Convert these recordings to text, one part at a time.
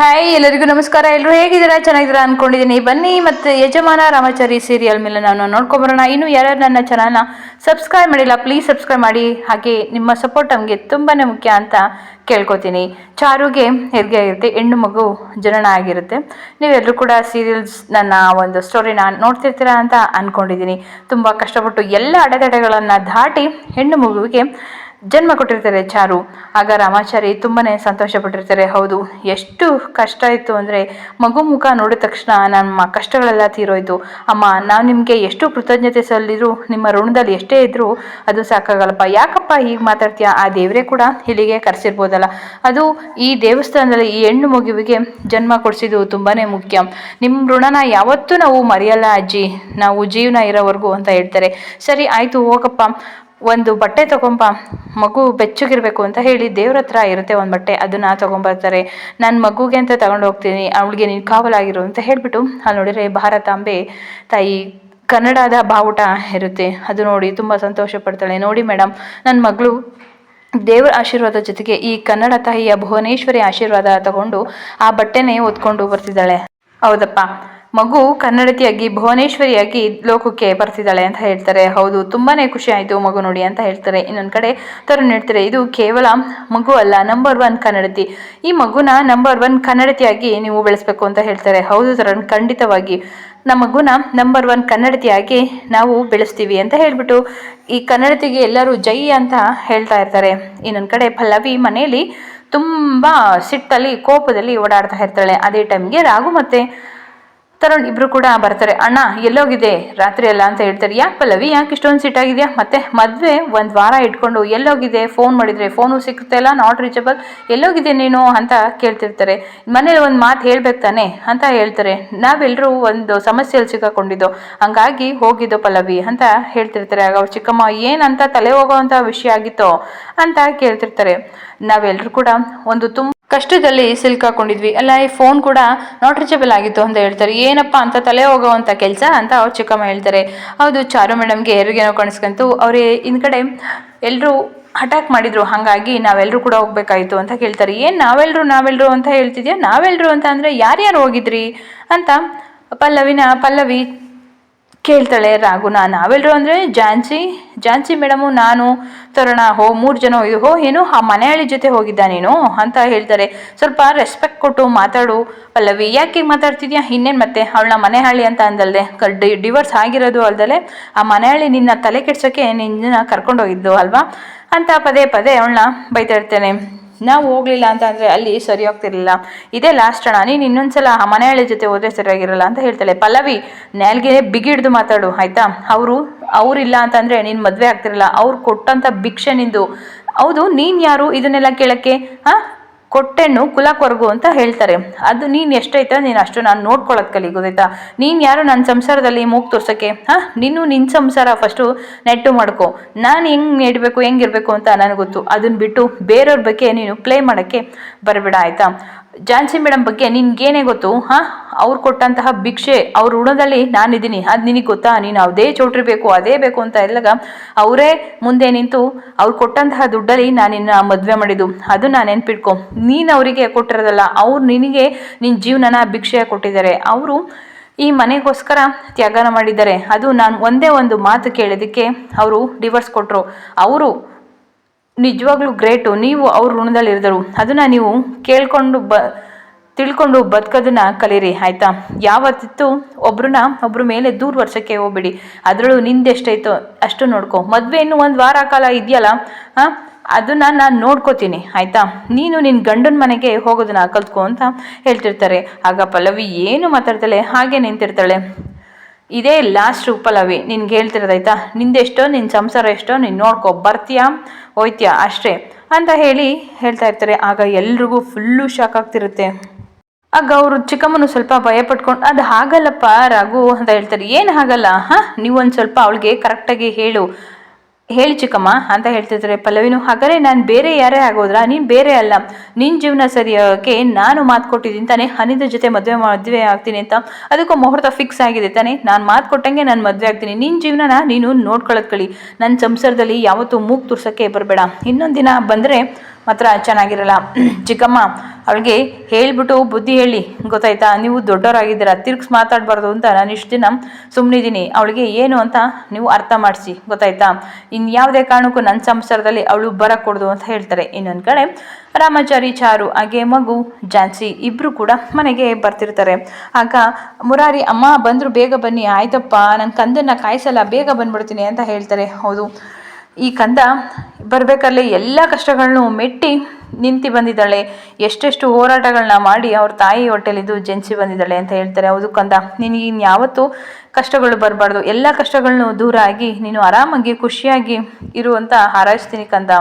Hi ಎಲ್ಲರಿಗೂ ನಮಸ್ಕಾರ. ಎಲ್ಲರೂ ಹೇಗಿದ್ದೀರಾ? ಚೆನ್ನಾಗಿದ್ದೀರಾ ಅನ್ಕೊಂಡಿದ್ದೀನಿ. ಬನ್ನಿ ಮತ್ತು ಯಜಮಾನ ರಾಮಾಚಾರಿ ಸೀರಿಯಲ್ ಮೇಲೆ ನಾನು ನೋಡ್ಕೊಬರೋಣ ಇನ್ನು ಯಾರ್ಯಾರು ನನ್ನ ಚಾನಲ್ನ ಸಬ್ಸ್ಕ್ರೈಬ್ ಮಾಡಿಲ್ಲ ಪ್ಲೀಸ್ ಸಬ್ಸ್ಕ್ರೈಬ್ ಮಾಡಿ. ಹಾಗೆ ನಿಮ್ಮ ಸಪೋರ್ಟ್ ನಮಗೆ ತುಂಬಾ ಮುಖ್ಯ ಅಂತ ಕೇಳ್ಕೊತೀನಿ. ಚಾರುಗೆ ಹೆರಿಗೆ ಆಗಿರುತ್ತೆ ಹೆಣ್ಣು ಮಗು ಜನನ ಆಗಿರುತ್ತೆ. ನೀವೆಲ್ಲರೂ ಕೂಡ ಸೀರಿಯಲ್ಸ್ ನನ್ನ ಒಂದು ಸ್ಟೋರಿನ ನೋಡ್ತಿರ್ತೀರಾ ಅಂತ ಅಂದ್ಕೊಂಡಿದ್ದೀನಿ ತುಂಬ ಕಷ್ಟಪಟ್ಟು ಎಲ್ಲ ಅಡೆತಡೆಗಳನ್ನು ದಾಟಿ ಹೆಣ್ಣು ಮಗುವಿಗೆ ಜನ್ಮ ಕೊಟ್ಟಿರ್ತಾರೆ ಚಾರು. ಆಗ ರಾಮಾಚಾರಿ ತುಂಬಾ ಸಂತೋಷ ಪಟ್ಟಿರ್ತಾರೆ ಹೌದು, ಎಷ್ಟು ಕಷ್ಟ ಇತ್ತು ಅಂದರೆ ಮಗು ಮುಖ ನೋಡಿದ ತಕ್ಷಣ ನಮ್ಮ ಕಷ್ಟಗಳೆಲ್ಲ ತೀರೋಯ್ತು. ಅಮ್ಮ, ನಾವು ನಿಮಗೆ ಎಷ್ಟು ಕೃತಜ್ಞತೆ ಸಲ್ಲಿದ್ರು, ನಿಮ್ಮ ಋಣದಲ್ಲಿ ಎಷ್ಟೇ ಇದ್ದರೂ ಅದು ಸಾಕಾಗಲ್ಲಪ್ಪ. ಯಾಕಪ್ಪ ಹೀಗೆ ಮಾತಾಡ್ತೀಯ? ಆ ದೇವರೇ ಕೂಡ ಇಲ್ಲಿಗೆ ಕರೆಸಿರ್ಬೋದಲ್ಲ. ಅದು ಈ ದೇವಸ್ಥಾನದಲ್ಲಿ ಈ ಹೆಣ್ಣು ಮಗುವಿಗೆ ಜನ್ಮ ಕೊಡಿಸಿದ್ದು ತುಂಬಾ ಮುಖ್ಯ. ನಿಮ್ಮ ಋಣನ ಯಾವತ್ತೂ ನಾವು ಮರೆಯಲ್ಲ ಅಜ್ಜಿ. ನಾವು ಜೀವನ ಇರೋವರೆಗೂ ಅಂತ ಹೇಳ್ತಾರೆ. ಸರಿ, ಆಯಿತು, ಹೋಗಪ್ಪ. ಒಂದು ಬಟ್ಟೆ ತಗೊಂಬ, ಮಗು ಬೆಚ್ಚಗಿರಬೇಕು ಅಂತ ಹೇಳಿ ದೇವ್ರ ಹತ್ರ ಇರುತ್ತೆ ಒಂದು ಬಟ್ಟೆ, ಅದನ್ನ ತಗೊಂಬರ್ತಾರೆ. ನನ್ನ ಮಗುಗೆ ಅಂತ ತಗೊಂಡು ಹೋಗ್ತೀನಿ, ಅವಳಿಗೆ ನೀನು ಕಾವಲಾಗಿರು ಅಂತ ಹೇಳ್ಬಿಟ್ಟು ಅಲ್ಲಿ ನೋಡಿದರೆ ಭಾರತಾಂಬೆ ತಾಯಿ ಕನ್ನಡದ ಬಾವುಟ ಇರುತ್ತೆ. ಅದು ನೋಡಿ ತುಂಬ ಸಂತೋಷ ಪಡ್ತಾಳೆ. ನೋಡಿ ಮೇಡಮ್ ನನ್ನ ಮಗಳು ದೇವರ ಆಶೀರ್ವಾದ ಜೊತೆಗೆ ಈ ಕನ್ನಡ ತಾಯಿಯ ಭುವನೇಶ್ವರಿ ಆಶೀರ್ವಾದ ತಗೊಂಡು ಆ ಬಟ್ಟೆನೇ ಓದ್ಕೊಂಡು ಬರ್ತಿದ್ದಾಳೆ. ಹೌದಪ್ಪ. ಮಗು ಕನ್ನಡತಿಯಾಗಿ, ಭುವನೇಶ್ವರಿಯಾಗಿ ಲೋಕಕ್ಕೆ ಬರ್ತಿದ್ದಾಳೆ ಅಂತ ಹೇಳ್ತಾರೆ. ಹೌದು, ತುಂಬಾನೇ ಖುಷಿ ಆಯಿತು ಮಗು ನೋಡಿ ಅಂತ ಹೇಳ್ತಾರೆ. ಇನ್ನೊಂದು ಕಡೆ ತರುಣ್ ಹೇಳ್ತಾರೆ ಇದು ಕೇವಲ ಮಗು ಅಲ್ಲ ನಂಬರ್ ಒನ್ ಕನ್ನಡತಿ. ಈ ಮಗುನ ನಂಬರ್ ಒನ್ ಕನ್ನಡತಿಯಾಗಿ ನೀವು ಬೆಳೆಸ್ಬೇಕು ಅಂತ ಹೇಳ್ತಾರೆ. ಹೌದು ತರುಣ್ ಖಂಡಿತವಾಗಿ. ನಮ್ಮ ಮಗುನ ನಂಬರ್ ಒನ್ ಕನ್ನಡತಿಯಾಗಿ ನಾವು ಬೆಳೆಸ್ತೀವಿ ಅಂತ ಹೇಳ್ಬಿಟ್ಟು ಈ ಕನ್ನಡತಿಗೆ ಎಲ್ಲರೂ ಜೈ ಅಂತ ಹೇಳ್ತಾ ಇರ್ತಾರೆ. ಇನ್ನೊಂದು ಕಡೆ ಪಲ್ಲವಿ ಮನೆಯಲ್ಲಿ ತುಂಬ ಸಿಟ್ಟಲ್ಲಿ, ಕೋಪದಲ್ಲಿ ಓಡಾಡ್ತಾ ಇರ್ತಾಳೆ. ಅದೇ ಟೈಮ್ಗೆ ರಾಘು ಮತ್ತೆ ತರುಣ್ ಇಬ್ರು ಕೂಡ ಬರ್ತಾರೆ. ಅಣ್ಣ, ಎಲ್ಲೋಗಿದೆ? ರಾತ್ರಿ ಎಲ್ಲ ಅಂತ ಹೇಳ್ತಾರೆ. ಯಾಕೆ ಪಲ್ಲವಿ? ಯಾಕೆ ಇಷ್ಟೊಂದು ಸಿಟ್ಟಾಗಿದೆಯಾ ಮತ್ತೆ, ಮದುವೆ ಒಂದು ವಾರ ಇಟ್ಕೊಂಡು ಎಲ್ಲೋಗಿದೆ? ಫೋನ್ ಮಾಡಿದ್ರೆ ಫೋನು ಇಲ್ಲ ನಾಟ್ ರೀಚಬಲ್ ಎಲ್ಲೋಗಿದೆ ನೀನು? ಅಂತ ಕೇಳ್ತಿರ್ತಾರೆ. ಮನೇಲಿ ಒಂದು ಮಾತು ಹೇಳ್ಬೇಕು ತಾನೆ? ಅಂತ ಹೇಳ್ತಾರೆ. ನಾವೆಲ್ಲರೂ ಒಂದು ಸಮಸ್ಯೆಯಲ್ಲಿ ಸಿಕ್ಕಾಕೊಂಡಿದ್ದು. ಹಂಗಾಗಿ ಹೋಗಿದ್ದು ಪಲ್ಲವಿ ಅಂತ ಹೇಳ್ತಿರ್ತಾರೆ. ಆಗ ಅವ್ರ ಚಿಕ್ಕಮ್ಮ, ಏನಂತ ತಲೆ ಹೋಗೋವಂಥ ವಿಷಯ ಆಗಿತ್ತೋ? ಅಂತ ಕೇಳ್ತಿರ್ತಾರೆ. ನಾವೆಲ್ಲರೂ ಕೂಡ ಒಂದು ತುಂಬ ಕಷ್ಟದಲ್ಲಿ ಸಿಲ್ಕಾಕೊಂಡಿದ್ವಿ ಅಲ್ಲ, ಈ ಫೋನ್ ಕೂಡ ನಾಟ್ ರೀಚಬಲ್ ಆಗಿತ್ತು ಅಂತ ಹೇಳ್ತಾರೆ. ಏನಪ್ಪ ಅಂತ ತಲೆ ಹೋಗೋವಂಥ ಕೆಲಸ ಅಂತ ಅವ್ರು ಚಿಕ್ಕಮ್ಮ ಹೇಳ್ತಾರೆ. ಹೌದು, ಚಾರು ಮೇಡಮ್ಗೆ ಹೆರಿಗೆನೋ ಕಾಣಿಸ್ಕಂತು. ಅವರೇ ಇನ್ ಎಲ್ಲರೂ ಅಟ್ಯಾಕ್ ಮಾಡಿದ್ರು. ಹಾಗಾಗಿ ನಾವೆಲ್ಲರೂ ಕೂಡ ಹೋಗ್ಬೇಕಾಯ್ತು ಅಂತ ಕೇಳ್ತಾರೆ. ಏನು ನಾವೆಲ್ಲರೂ ನಾವೆಲ್ಲರೂ ಅಂತ ಹೇಳ್ತಿದ್ಯಾ? ನಾವೆಲ್ಲರೂ ಅಂತ ಅಂದರೆ ಯಾರ್ಯಾರು ಹೋಗಿದ್ರಿ? ಅಂತ ಪಲ್ಲವಿನ, ಪಲ್ಲವಿ ಕೇಳ್ತಾಳೆ ರಾಘುನಾ ನಾವೆಲ್ಲರೂ ಅಂದರೆ ಜಾನ್ಸಿ ಜಾನ್ಸಿ ಮೇಡಮು, ನಾನು, ತರೋಣ, ಹೋ, ಮೂರು ಜನ ಹೋಗಿದ್ದು ಹೋ, ಏನು, ಆ ಮನೆಯಾಳಿ ಜೊತೆ ಹೋಗಿದ್ದ ನೀನು? ಅಂತ ಹೇಳ್ತಾರೆ. ಸ್ವಲ್ಪ ರೆಸ್ಪೆಕ್ಟ್ ಕೊಟ್ಟು ಮಾತಾಡು, ಪಲ್ಲವಿ. ಯಾಕೆ ಮಾತಾಡ್ತಿದ್ಯಾ? ಇನ್ನೇನು ಮತ್ತೆ? ಅವಳನ್ನ ಮನೆಹಳ್ಳಿ ಅಂತ ಅಂದಲ್ದೆ. ಡಿ ಡಿವೋರ್ಸ್ ಆಗಿರೋದು ಅಲ್ದಲೆ, ಆ ಮನೆಯಾಳಿ ನಿನ್ನ ತಲೆ ಕೆಡ್ಸೋಕ್ಕೆ ನಿನ್ನ ಕರ್ಕೊಂಡೋಗಿದ್ದು ಅಲ್ವಾ? ಅಂತ ಪದೇ ಪದೇ ಅವಳನ್ನ ಬೈತಾ ಇರ್ತೇನೆ ನಾವು ಹೋಗ್ಲಿಲ್ಲ ಅಂತ ಅಂದರೆ ಅಲ್ಲಿ ಸರಿ ಹೋಗ್ತಿರ್ಲಿಲ್ಲ. ಇದೇ ಲಾಸ್ಟ್ ಅಣ್ಣ, ನೀನು ಇನ್ನೊಂದ್ಸಲ ಮನೆಯಾಳಿ ಜೊತೆ ಹೋದ್ರೆ ಸರಿಯಾಗಿರಲ್ಲ ಅಂತ ಹೇಳ್ತಾಳೆ. ಪಲ್ಲವಿ ನ್ಯಾಲ್ಗೆ ಬಿಗಿಡ್ದು ಮಾತಾಡು, ಆಯ್ತಾ? ಅವರು, ಅವರಿಲ್ಲ ಅಂತಂದರೆ ನೀನು ಮದುವೆ ಆಗ್ತಿರಲ್ಲ. ಅವ್ರು ಕೊಟ್ಟಂಥ ಭಿಕ್ಷೆ ನಿಂದು. ಹೌದು, ನೀನು ಯಾರು ಇದನ್ನೆಲ್ಲ ಕೇಳಕ್ಕೆ? ಹಾಂ? ಕೊಟ್ಟೆಣ್ಣು ಕುಲಕ್ವರ್ಗು ಅಂತ ಹೇಳ್ತಾರೆ. ಅದು ನೀನು ಎಷ್ಟೈತ ನೀನು ಅಷ್ಟು ನಾನು ನೋಡ್ಕೊಳ್ಳೋದು ಕಲಿ, ಗೊತ್ತಾಯ್ತಾ? ನೀನು ಯಾರು ನನ್ನ ಸಂಸಾರದಲ್ಲಿ ಮೂಗ್ ತೋರ್ಸೋಕ್ಕೆ ಹಾಂ? ನೀನು ನಿನ್ನ ಸಂಸಾರ ಫಸ್ಟು ನೆಟ್ಟು ಮಾಡ್ಕೊ. ನಾನು ಹೆಂಗೆ ನೆಡಬೇಕು ಹೆಂಗಿರಬೇಕು ಅಂತ ನನಗೆ ಗೊತ್ತು. ಅದನ್ನ ಬಿಟ್ಟು ಬೇರೆಯವ್ರ ಬಗ್ಗೆ ನೀನು ಪ್ಲೇ ಮಾಡೋಕ್ಕೆ ಬರಬೇಡ, ಆಯಿತಾ? ಝಾನ್ಸಿ ಮೇಡಮ್ ಬಗ್ಗೆ ನಿನ್ಗೇನೇ ಗೊತ್ತು? ಹಾಂ? ಅವ್ರು ಕೊಟ್ಟಂತಹ ಭಿಕ್ಷೆ ಅವ್ರ ಋಣದಲ್ಲಿ ನಾನಿದ್ದೀನಿ. ಅದು ನಿನಗೆ ಗೊತ್ತಾ? ನೀನು ಅದೇ ಚೌಟ್ರಿ ಬೇಕು, ಅದೇ ಬೇಕು ಅಂತ ಎಲ್ಲಾಗ ಅವರೇ ಮುಂದೆ ನಿಂತು ಅವ್ರು ಕೊಟ್ಟಂತಹ ದುಡ್ಡಲ್ಲಿ ನಾನು ಮದುವೆ ಮಾಡಿದ್ದು. ಅದು ನಾನು ನೆನ್ಪಿಟ್ಕೊ. ನೀನು ಅವರಿಗೆ ಕೊಟ್ಟಿರೋದಲ್ಲ, ಅವ್ರು ನಿನಗೆ ನಿನ್ನ ಜೀವನನ ಭಿಕ್ಷೆ ಕೊಟ್ಟಿದ್ದಾರೆ. ಅವರು ಈ ಮನೆಗೋಸ್ಕರ ತ್ಯಾಗನ ಮಾಡಿದ್ದಾರೆ. ಅದು ನಾನು ಒಂದೇ ಒಂದು ಮಾತು ಕೇಳೋದಕ್ಕೆ ಅವರು ಡಿವರ್ಸ್ ಕೊಟ್ಟರು ಅವರು ನಿಜವಾಗ್ಲೂ ಗ್ರೇಟು ನೀವು ಅವ್ರ ಋಣದಲ್ಲಿ ಇರಿದರು ಅದನ್ನು ನೀವು ಕೇಳಿಕೊಂಡು ಬ, ತಿಳ್ಕೊಂಡು ಬದುಕೋದನ್ನ ಕಲೀರಿ, ಆಯಿತಾ? ಯಾವತ್ತಿತ್ತು ಒಬ್ರನ್ನ ಒಬ್ರ ಮೇಲೆ ದೂರ ವರ್ಷಕ್ಕೆ ಹೋಗ್ಬಿಡಿ. ಅದರಲ್ಲೂ ನಿಂದೆಷ್ಟೈತೋ ಅಷ್ಟು ನೋಡ್ಕೊ. ಮದುವೆ ಇನ್ನೂ ಒಂದು ವಾರ ಕಾಲ ಇದೆಯಲ್ಲ, ಹಾಂ? ಅದನ್ನು ನಾನು ನೋಡ್ಕೋತೀನಿ, ಆಯಿತಾ? ನೀನು ನಿನ್ನ ಗಂಡನ ಮನೆಗೆ ಹೋಗೋದನ್ನ ಕಲ್ತ್ಕೊ ಅಂತ ಹೇಳ್ತಿರ್ತಾರೆ. ಆಗ ಪಲ್ಲವಿ ಏನು ಮಾತಾಡ್ತಾಳೆ? ಹಾಗೆ ನಿಂತಿರ್ತಾಳೆ. ಇದೇ ಲಾಸ್ಟ್ ರೂಪಲವಿ. ನಿನ್ಗೆ ಹೇಳ್ತಿರೋದಾಯ್ತಾ ನಿಂದೆಷ್ಟೋ ನಿನ್ನ ಸಂಸಾರ ಎಷ್ಟೋ, ನೀನು ನೋಡ್ಕೋ, ಬರ್ತೀಯಾ? ಹೋಯ್ತೀಯಾ? ಅಷ್ಟೇ. ಅಂತ ಹೇಳಿ ಹೇಳ್ತಾ ಇರ್ತಾರೆ. ಆಗ ಎಲ್ರಿಗೂ ಫುಲ್ಲು ಶಾಕ್ ಆಗ್ತಿರುತ್ತೆ. ಆಗ ಅವರು ಚಿಕ್ಕಮ್ಮನು ಸ್ವಲ್ಪ ಭಯ ಪಟ್ಕೊಂಡು, ಅದು ಹಾಗಲ್ಲಪ್ಪ ರಘು ಅಂತ ಹೇಳ್ತಾರೆ. ಏನು ಹಾಗಲ್ಲ? ಹಾಂ? ನೀವೊಂದು ಸ್ವಲ್ಪ ಅವಳಿಗೆ ಕರೆಕ್ಟಾಗಿ ಹೇಳು. ಹೇಳಿ ಚಿಕ್ಕಮ್ಮ ಅಂತ ಹೇಳ್ತಿದ್ರೆ, ಪಲ್ಲವಿನು ಹಾಗಾದ್ರೆ ನಾನು ಬೇರೆ ಯಾರೇ ಆಗೋದ್ರಾ? ನೀನು ಬೇರೆ ಅಲ್ಲ. ನಿನ್ನ ಜೀವನ ಸರಿಯೋಕೆ ನಾನು ಮಾತು ಕೊಟ್ಟಿದ್ದೀನಿ ತಾನೇ. ಹನಿದ ಜೊತೆ ಮದುವೆ ಮದುವೆ ಆಗ್ತೀನಿ ಅಂತ. ಅದಕ್ಕೂ ಮುಹೂರ್ತ ಫಿಕ್ಸ್ ಆಗಿದೆ ತಾನೇ. ನಾನು ಮಾತು ಕೊಟ್ಟಂಗೆ ನಾನು ಮದುವೆ ಆಗ್ತೀನಿ. ನಿನ್ನ ಜೀವನನ ನೀನು ನೋಡ್ಕೊಳ್ಳೋದ್ ಕಳಿ. ನನ್ನ ಸಂಸಾರದಲ್ಲಿ ಯಾವತ್ತೂ ಮೂಗು ತುರ್ಸೋಕ್ಕೆ ಬರಬೇಡ. ಇನ್ನೊಂದು ದಿನ ಬಂದರೆ ಮಾತ್ರ ಚೆನ್ನಾಗಿರಲ್ಲ. ಚಿಕ್ಕಮ್ಮ, ಅವಳಿಗೆ ಹೇಳ್ಬಿಟ್ಟು ಬುದ್ಧಿ ಹೇಳಿ. ಗೊತ್ತಾಯ್ತಾ? ನೀವು ದೊಡ್ಡವರಾಗಿದ್ದೀರಾ, ತಿರ್ಗ್ಸ್ ಮಾತಾಡಬಾರ್ದು ಅಂತ ನಾನು ಇಷ್ಟು ದಿನ ಸುಮ್ಮನಿದ್ದೀನಿ ಅವಳಿಗೆ ಏನು ಅಂತ ನೀವು ಅರ್ಥ ಮಾಡಿಸಿ, ಗೊತ್ತಾಯ್ತಾ? ಇನ್ನು ಯಾವುದೇ ಕಾರಣಕ್ಕೂ ನನ್ನ ಸಂಸಾರದಲ್ಲಿ ಅವಳು ಬರಕೂಡ್ದು ಅಂತ ಹೇಳ್ತಾರೆ. ಇನ್ನೊಂದು ಕಡೆ ರಾಮಾಚಾರಿ, ಚಾರು, ಹಾಗೆ ಮಗು ಜಾನ್ಸಿ ಇಬ್ಬರು ಕೂಡ ಮನೆಗೆ ಬರ್ತಿರ್ತಾರೆ. ಆಗ ಮುರಾರಿ, ಅಮ್ಮ, ಬಂದರು, ಬೇಗ ಬನ್ನಿ. ಆಯ್ತಪ್ಪ ನನ್ನ ಕಂದನ್ನ ಕಾಯಿಸಲ್ಲ, ಬೇಗ ಬಂದ್ಬಿಡ್ತೀನಿ ಅಂತ ಹೇಳ್ತಾರೆ. ಹೌದು. ಈ ಕಂದ ಬರಬೇಕಾದ್ರೆ ಎಲ್ಲ ಕಷ್ಟಗಳನ್ನು ಮೆಟ್ಟಿ ನಿಂತು ಬಂದಿದ್ದಾಳೆ. ಎಷ್ಟೆಷ್ಟು ಹೋರಾಟಗಳನ್ನ ಮಾಡಿ ಅವ್ರ ತಾಯಿ ಹೊಟ್ಟೆಲಿದ್ದು ಜನಿಸಿ ಬಂದಿದ್ದಾಳೆ ಅಂತ ಹೇಳ್ತಾರೆ. ಹೌದು ಕಂದ, ನಿನಗೆ ಇನ್ಯಾವತ್ತೂ ಕಷ್ಟಗಳು ಬರಬಾರ್ದು. ಎಲ್ಲ ಕಷ್ಟಗಳನ್ನು ದೂರ ಆಗಿ ನೀನು ಆರಾಮಾಗಿ ಖುಷಿಯಾಗಿ ಇರುವಂತ ಹಾರೈಸ್ತೀನಿ ಕಂದ.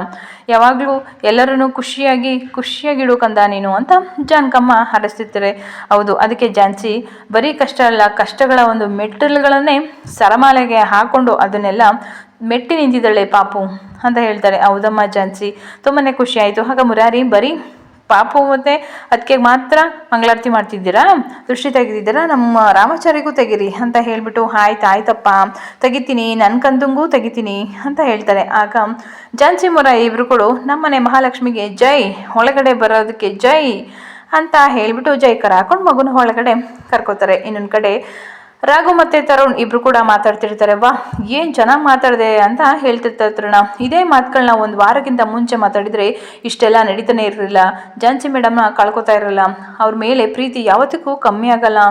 ಯಾವಾಗಲೂ ಎಲ್ಲರನ್ನು ಖುಷಿಯಾಗಿ, ಖುಷಿಯಾಗಿಡು ಕಂದ ನೀನು ಅಂತ ಜಾನ್ಕಮ್ಮ ಹಾರೈಸ್ತಿರ್ತಾರೆ. ಹೌದು, ಅದಕ್ಕೆ ಜಾನ್ಸಿ, ಬರೀ ಕಷ್ಟ ಅಲ್ಲ, ಕಷ್ಟಗಳ ಒಂದು ಮೆಟ್ಟಲುಗಳನ್ನೇ ಸರಮಾಲೆಗೆ ಹಾಕೊಂಡು ಅದನ್ನೆಲ್ಲ ಮೆಟ್ಟಿ ನಿಂತಿದ್ದಾಳೆ ಪಾಪು ಅಂತ ಹೇಳ್ತಾರೆ. ಹೌದಮ್ಮ ಜಾನ್ಸಿ ತುಂಬಾ ಖುಷಿ ಆಯಿತು. ಆಗ ಮುರಾರಿ, ಬರೀ ಪಾಪು ಮತ್ತು ಅದಕ್ಕೆ ಮಾತ್ರ ಮಂಗಳಾರತಿ ಮಾಡ್ತಿದ್ದೀರಾ? ದೃಷ್ಟಿ ತೆಗೆದಿದ್ದೀರಾ? ನಮ್ಮ ರಾಮಾಚಾರಿಗೂ ತೆಗೀರಿ ಅಂತ ಹೇಳಿಬಿಟ್ಟು, ಆಯ್ತು, ಆಯ್ತಪ್ಪ. ತೆಗಿತೀನಿ. ನನ್ನ ಕಂದಂಗೂ ತೆಗಿತೀನಿ ಅಂತ ಹೇಳ್ತಾರೆ. ಆಗ ಜಾನ್ಸಿ ಮೊರ ಇಬ್ರು ಕೊಡು ನಮ್ಮನೆ ಮಹಾಲಕ್ಷ್ಮಿಗೆ ಜೈ, ಒಳಗಡೆ ಬರೋದಕ್ಕೆ ಜೈ ಅಂತ ಹೇಳ್ಬಿಟ್ಟು ಜೈಕರ ಹಾಕೊಂಡು ಮಗುನ ಒಳಗಡೆ ಕರ್ಕೋತಾರೆ. ಇನ್ನೊಂದು ಕಡೆ ರಾಘು ಮತ್ತೆ ತರುಣ್ ಇಬ್ರು ಕೂಡ ಮಾತಾಡ್ತಿರ್ತಾರೆ ವಾ ಏನ್ ಚೆನ್ನಾಗಿ ಮಾತಾಡಿದೆ ಅಂತ ಹೇಳ್ತಿರ್ತಾರೆ ತರುಣ ಇದೇ ಮಾತುಗಳನ್ನ ಒಂದು ವಾರಕ್ಕಿಂತ ಮುಂಚೆ ಮಾತಾಡಿದ್ರೆ ಇಷ್ಟೆಲ್ಲ ನಡೀತಾನೆ ಇರಲಿಲ್ಲ. ಜಾನ್ಸಿ ಮೇಡಮ್ನ ಕಳ್ಕೊತಾ ಇರಲ್ಲ. ಅವ್ರ ಮೇಲೆ ಪ್ರೀತಿ ಯಾವತ್ತಿಗೂ ಕಮ್ಮಿ ಆಗಲ್ಲ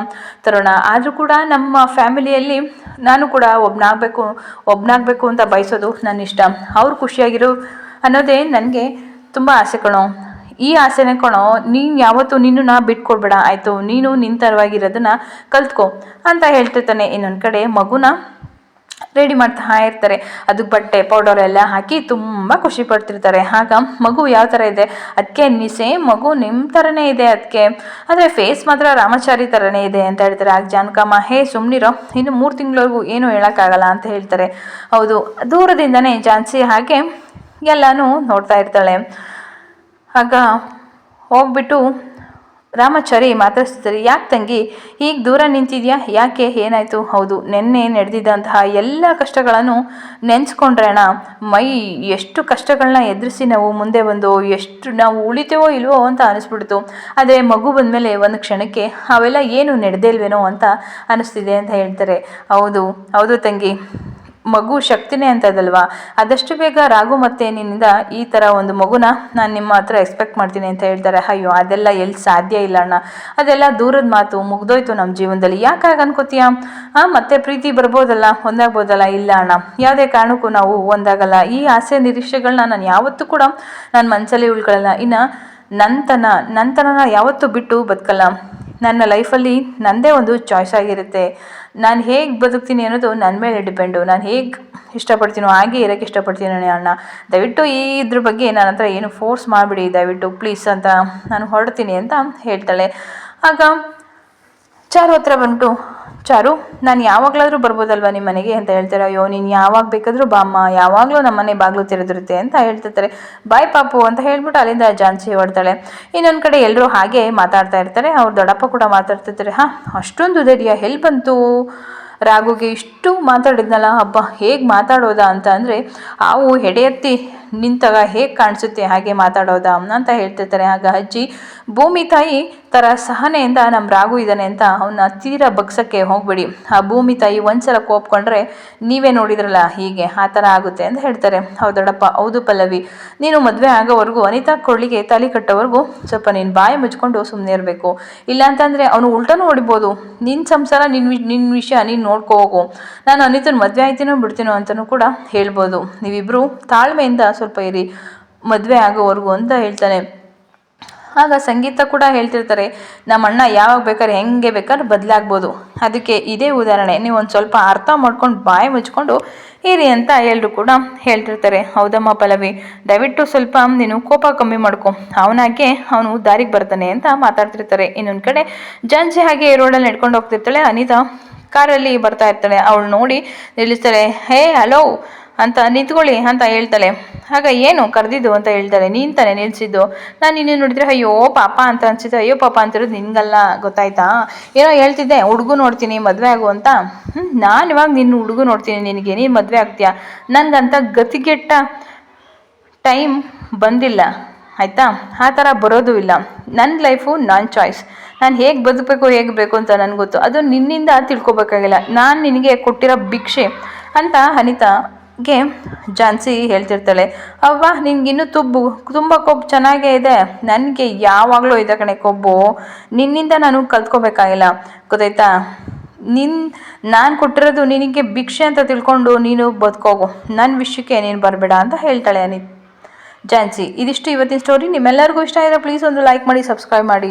ತರುಣ. ಆದರೂ ಕೂಡ ನಮ್ಮ ಫ್ಯಾಮಿಲಿಯಲ್ಲಿ ನಾನು ಕೂಡ ಒಬ್ನಾಗಬೇಕು ಒಬ್ನಾಗಬೇಕು ಅಂತ ಬಯಸೋದು ನನ್ನ ಇಷ್ಟ ಅವ್ರು ಖುಷಿಯಾಗಿರು ಅನ್ನೋದೇ ನನಗೆ ತುಂಬ ಆಸೆ ಕಣೋ. ಈ ಆಸೆನೆ ಕಣೋ, ನೀನು ಯಾವತ್ತೂ ನಿನ್ನನ್ನು ಬಿಟ್ಕೊಡ್ಬೇಡ, ಆಯಿತು, ನೀನು ನಿನ್ನ ತರವಾಗಿರೋದನ್ನ ಕಲ್ತ್ಕೊ ಅಂತ ಹೇಳ್ತಿರ್ತಾನೆ. ಇನ್ನೊಂದು ಕಡೆ ಮಗುನ ರೆಡಿ ಮಾಡ್ತಾ ಇರ್ತಾರೆ. ಅದಕ್ಕೆ ಬಟ್ಟೆ ಪೌಡರ್ ಎಲ್ಲ ಹಾಕಿ ತುಂಬ ಖುಷಿ ಪಡ್ತಿರ್ತಾರೆ. ಆಗ ಮಗು ಯಾವ ಥರ ಇದೆ? ಅದಕ್ಕೆ ನೀ ಮಗು ನಿಮ್ಮ ಥರನೇ ಇದೆ ಅದಕ್ಕೆ ಆದರೆ ಫೇಸ್ ಮಾತ್ರ ರಾಮಾಚಾರಿ ಥರನೇ ಇದೆ ಅಂತ ಹೇಳ್ತಾರೆ. ಆಗ ಜಾನಕಮ್ಮ, ಹೇ ಸುಮ್ಮನಿರೋ ಇನ್ನು ಮೂರು ತಿಂಗಳವರೆಗೂ ಏನೂ ಹೇಳೋಕ್ಕಾಗಲ್ಲ ಅಂತ ಹೇಳ್ತಾರೆ. ಹೌದು, ದೂರದಿಂದನೇ ಜಾನ್ಸಿ ಹಾಗೆ ಎಲ್ಲನೂ ನೋಡ್ತಾ ಇರ್ತಾಳೆ. ಆಗ ಹೋಗ್ಬಿಟ್ಟು, ರಾಮಾಚಾರಿ ಮಾತಾಡ್ತಿದ್ದಾರೆ ಯಾಕೆ ತಂಗಿ? ಈಗ ದೂರ ನಿಂತಿದ್ಯಾ? ಯಾಕೆ? ಏನಾಯಿತು? ಹೌದು, ನಿನ್ನೆ ನಡೆದಿದ್ದಂತಹ ಎಲ್ಲ ಕಷ್ಟಗಳನ್ನು ನೆನೆಸ್ಕೊಂಡ್ರೆ ಮೈ, ಎಷ್ಟು ಕಷ್ಟಗಳನ್ನ ಎದುರಿಸಿ ನಾವು ಮುಂದೆ ಬಂದು, ಎಷ್ಟು ನಾವು ಉಳಿತೇವೋ ಇಲ್ವೋ ಅಂತ ಅನಿಸ್ಬಿಡ್ತು. ಆದರೆ ಮಗು ಬಂದ ಮೇಲೆ ಒಂದು ಕ್ಷಣಕ್ಕೆ, ಅವೆಲ್ಲ ಏನು ನಡೆದೇ ಇಲ್ವೇನೋ ಅಂತ ಅನಿಸ್ತಿದೆ ಅಂತ ಹೇಳ್ತಾರೆ. ಹೌದು ಹೌದು ತಂಗಿ. ಮಗು ಶಕ್ತಿನೇ ಅಂತದಲ್ವಾ? ಆದಷ್ಟು ಬೇಗ ರಾಘು ಮತ್ತೆ ನಿನ್ನಿಂದ ಈ ಥರ ಒಂದು ಮಗುನ ನಾನು ನಿಮ್ಮ ಹತ್ರ ಎಕ್ಸ್ಪೆಕ್ಟ್ ಮಾಡ್ತೀನಿ ಅಂತ ಹೇಳ್ತಾರೆ. ಅಯ್ಯೋ, ಅದೆಲ್ಲ ಎಲ್ಲಿ ಸಾಧ್ಯ ಇಲ್ಲ ಅಣ್ಣ. ಅದೆಲ್ಲ ದೂರದ ಮಾತು ಮುಗ್ದೋಯ್ತು ನಮ್ಮ ಜೀವನದಲ್ಲಿ. ಯಾಕಾಗ ಅನ್ಕೋತೀಯ? ಹಾಂ ಮತ್ತೆ ಪ್ರೀತಿ ಬರ್ಬೋದಲ್ಲ? ಒಂದಾಗ್ಬೋದಲ್ಲ? ಇಲ್ಲ ಅಣ್ಣ. ಯಾವುದೇ ಕಾರಣಕ್ಕೂ ನಾವು ಒಂದಾಗಲ್ಲ. ಈ ಆಸೆ ನಿರೀಕ್ಷೆಗಳನ್ನ ನಾನು ಯಾವತ್ತೂ ಕೂಡ ನನ್ನ ಮನಸ್ಸಲ್ಲಿ ಉಳ್ಕೊಳ್ಳಲ್ಲ. ಇನ್ನು ನಂತನ ನಂತನ ಯಾವತ್ತೂ ಬಿಟ್ಟು ಬದುಕಲ್ಲ. ನನ್ನ ಲೈಫಲ್ಲಿ ನನ್ನದೇ ಒಂದು ಚಾಯ್ಸ್ ಆಗಿರುತ್ತೆ. ನಾನು ಹೇಗೆ ಬದುಕ್ತೀನಿ ಅನ್ನೋದು ನನ್ನ ಮೇಲೆ ಡಿಪೆಂಡು. ನಾನು ಹೇಗೆ ಇಷ್ಟಪಡ್ತೀನೋ ಹಾಗೆ ಇರೋಕ್ಕೆ ಇಷ್ಟಪಡ್ತೀನಿ ಅಣ್ಣ. ದಯವಿಟ್ಟು ಈ ಇದ್ರ ಬಗ್ಗೆ ನನ್ನ ಹತ್ರ ಏನು ಫೋರ್ಸ್ ಮಾಡಿಬಿಡಿ. ದಯವಿಟ್ಟು ಪ್ಲೀಸ್ ಅಂತ ನಾನು ಹೊರಡ್ತೀನಿ ಅಂತ ಹೇಳ್ತಾಳೆ. ಆಗ ಚಾರು ಹತ್ರ ಬಂದ್ಬಿಟ್ಟು ಚಾರು, ನಾನು ಯಾವಾಗಲಾದರೂ ಬರ್ಬೋದಲ್ವಾ ನಿಮ್ಮ ಮನೆಗೆ ಅಂತ ಹೇಳ್ತಾರೆ, ಅಯ್ಯೋ, ನೀನು ಯಾವಾಗ ಬೇಕಾದರೂ ಬಾಮ್ಮ ಯಾವಾಗಲೂ ನಮ್ಮ ಮನೆ ಬಾಗಿಲು ತೆರೆದಿರುತ್ತೆ ಅಂತ ಹೇಳ್ತಿರ್ತಾರೆ. ಬಾಯ್ ಪಾಪು ಅಂತ ಹೇಳ್ಬಿಟ್ಟು ಅಲ್ಲಿಂದ ಜಾನ್ಸಿ ಹೊಡ್ತಾಳೆ ಇನ್ನೊಂದು ಕಡೆ ಎಲ್ಲರೂ ಹಾಗೆ ಮಾತಾಡ್ತಾ ಇರ್ತಾರೆ. ಅವ್ರ ದೊಡ್ಡಪ್ಪ ಕೂಡ ಮಾತಾಡ್ತಿರ್ತಾರೆ, ಹಾಂ, ಅಷ್ಟೊಂದು ಧೈರ್ಯ ಎಲ್ಲಿ ಬಂತು? ರಾಘುಗೆ ಇಷ್ಟು ಮಾತಾಡಿದ್ನಲ್ಲ ಹಬ್ಬ ಹೇಗೆ ಮಾತಾಡೋದಾ? ಅಂತ ಅಂದರೆ, ಹಾವು ಎತ್ತಿ ನಿಂತಾಗ ಹೇಗೆ ಕಾಣಿಸುತ್ತೆ, ಹಾಗೆ ಮಾತಾಡೋದಾ ಅಂತ ಹೇಳ್ತಿರ್ತಾರೆ. ಆಗ ಅಜ್ಜಿ, ಭೂಮಿ ತಾಯಿ ಥರ ಸಹನೆಯಿಂದ ನಮ್ಮ ರಾಗು ಇದ್ದಾನೆ ಅಂತ ಅವನ್ನ ತೀರ ಬಗ್ಸಕ್ಕೆ ಹೋಗಬೇಡಿ. ಆ ಭೂಮಿ ತಾಯಿ ಒಂದ್ಸಲ ಕೋಪ್ಕೊಂಡ್ರೆ ನೀವೇ ನೋಡಿದ್ರಲ್ಲ ಹೀಗೆ ಆ ಥರ ಆಗುತ್ತೆ ಅಂತ ಹೇಳ್ತಾರೆ. ಹೌದಡಪ್ಪ ಹೌದು ಪಲ್ಲವಿ. ನೀನು ಮದುವೆ ಆಗೋವರೆಗೂ ಅನಿತಾ ಕೊಳ್ಳಿಗೆ ತಲೆ ಕಟ್ಟೋವರೆಗೂ ಸ್ವಲ್ಪ ನೀನು ಬಾಯಿ ಮುಚ್ಕೊಂಡು ಸುಮ್ಮನೆ ಇರಬೇಕು. ಇಲ್ಲ ಅಂತಂದರೆ ಅವನು ಉಲ್ಟನೂ ಹೊಡಿಬೋದು. ನಿನ್ನ ಸಂಸಾರ ನಿನ್ನ ನಿನ್ನ ವಿಷಯ ನೀನು ನೋಡ್ಕೋ ಹೋಗು. ನಾನು ಅನಿತನ ಮದುವೆ ಆಯ್ತೀನೋ ಬಿಡ್ತೀನೋ ಅಂತಲೂ ಕೂಡ ಹೇಳ್ಬೋದು. ನೀವಿಬ್ಬರು ತಾಳ್ಮೆಯಿಂದ ಸ್ವಲ್ಪ ಇರಿ, ಮದುವೆ ಆಗೋವರೆಗೂ ಅಂತ ಹೇಳ್ತಾನೆ. ಆಗ ಸಂಗೀತ ಕೂಡ ಹೇಳ್ತಿರ್ತಾರೆ, ನಮ್ಮ ಅಣ್ಣ ಯಾವಾಗ ಬೇಕಾದ್ರೆ ಹೆಂಗೆ ಬೇಕಾದ್ರೆ ಬದಲಾಗ್ಬೋದು ಅದಕ್ಕೆ ಇದೇ ಉದಾಹರಣೆ, ನೀವು ಒಂದು ಸ್ವಲ್ಪ ಅರ್ಥ ಮಾಡ್ಕೊಂಡು ಬಾಯಿ ಮುಚ್ಕೊಂಡು ಇರಿ ಅಂತ ಎಲ್ಲರೂ ಕೂಡ ಹೇಳ್ತಿರ್ತಾರೆ. ಹೌದಮ್ಮ ಪಲ್ಲವಿ, ದಯವಿಟ್ಟು ಸ್ವಲ್ಪ ನೀನು ಕೋಪ ಕಮ್ಮಿ ಮಾಡ್ಕೊ. ಅವನಾಗೆ ಅವನು ದಾರಿಗೆ ಬರ್ತಾನೆ ಅಂತ ಮಾತಾಡ್ತಿರ್ತಾರೆ. ಇನ್ನೊಂದು ಕಡೆ ಜಾನ್ಸಿ ಹಾಗೆ ರೋಡಲ್ಲಿ ನಡ್ಕೊಂಡು ಹೋಗ್ತಿರ್ತಾಳೆ, ಅನಿತಾ ಕಾರಲ್ಲಿ ಬರ್ತಾ ಇರ್ತಾಳೆ. ಅವಳು ನೋಡಿ ನಿಲ್ಲಿಸ್ತಾರೆ, ಹೇ, ಹಲೋ ಅಂತ ನಿಂತ್ಕೊಳ್ಳಿ ಅಂತ ಹೇಳ್ತಾಳೆ. ಆಗ ಏನು ಕರೆದಿದ್ದು ಅಂತ ಹೇಳ್ತಾಳೆ. ನೀನು ತಾನೆ ನಿಲ್ಸಿದ್ದು. ನಾನು ನಿನ್ನ ನೋಡಿದ್ರೆ, ಅಯ್ಯೋ, ಪಾಪ ಅಂತ ಅನ್ಸುತ್ತೆ. ಅಯ್ಯೋ, ಪಾಪ ಅಂತಿರೋದು ನಿನ್ಗಲ್ಲ, ಗೊತ್ತಾಯ್ತಾ? ಏನೋ ಹೇಳ್ತಿದ್ದೆ, ಹುಡುಗು ನೋಡ್ತೀನಿ, ಮದುವೆ ಆಗು ಅಂತ. ನಾನು ಇವಾಗ ನಿನ್ನ ಹುಡುಗು ನೋಡ್ತೀನಿ ನಿನಗೆ. ನೀನು ಮದುವೆ ಆಗ್ತೀಯಾ? ನನಗಂತ ಗತಿಗೆಟ್ಟ ಟೈಮ್ ಬಂದಿಲ್ಲ. ಆಯಿತಾ? ಆ ಥರ ಬರೋದು ಇಲ್ಲ. ನನ್ನ ಲೈಫು ನನ್ನ ಚಾಯ್ಸ್. ನಾನು ಹೇಗೆ ಬದುಕಬೇಕು, ಹೇಗೆ ಬೇಕು ಅಂತ ನನಗೆ ಗೊತ್ತು. ಅದು ನಿನ್ನಿಂದ ತಿಳ್ಕೊಬೇಕಾಗಿಲ್ಲ. ನಾನು ನಿನಗೆ ಕೊಟ್ಟಿರೋ ಭಿಕ್ಷೆ ಅಂತ ಅನಿತಾಗೆ ಜಾನ್ಸಿ ಹೇಳ್ತಿರ್ತಾಳೆ, ಅವ್ವ, ನಿನ್ಗಿನ್ನೂ ತುಬ್ಬು, ತುಂಬ ಕೊಬ್ಬು ಚೆನ್ನಾಗೇ ಇದೆ. ನನಗೆ ಯಾವಾಗಲೂ ಇದೆ ಕಣೆ ಕೊಬ್ಬು. ನಿನ್ನಿಂದ ನಾನು ಕಲ್ತ್ಕೋಬೇಕಾಗಿಲ್ಲ. ಗೊತ್ತಾಯ್ತಾ? ನಿನ್, ನಾನು ಕೊಟ್ಟಿರೋದು ನಿನಗೆ ಭಿಕ್ಷೆ ಅಂತ ತಿಳ್ಕೊಂಡು ನೀನು ಬದುಕೋಗು. ನನ್ನ ವಿಷಯಕ್ಕೆ ನೀನು ಬರಬೇಡ ಅಂತ ಹೇಳ್ತಾಳೆ ಅನಿ ಜಾನ್ಸಿ, ಇದಿಷ್ಟು ಇವತ್ತಿನ ಸ್ಟೋರಿ ನಿಮ್ಮೆಲ್ಲರಿಗೂ ಇಷ್ಟ ಆಗಿದೆ ಪ್ಲೀಸ್ ಒಂದು ಲೈಕ್ ಮಾಡಿ ಸಬ್ಸ್ಕ್ರೈಬ್ ಮಾಡಿ.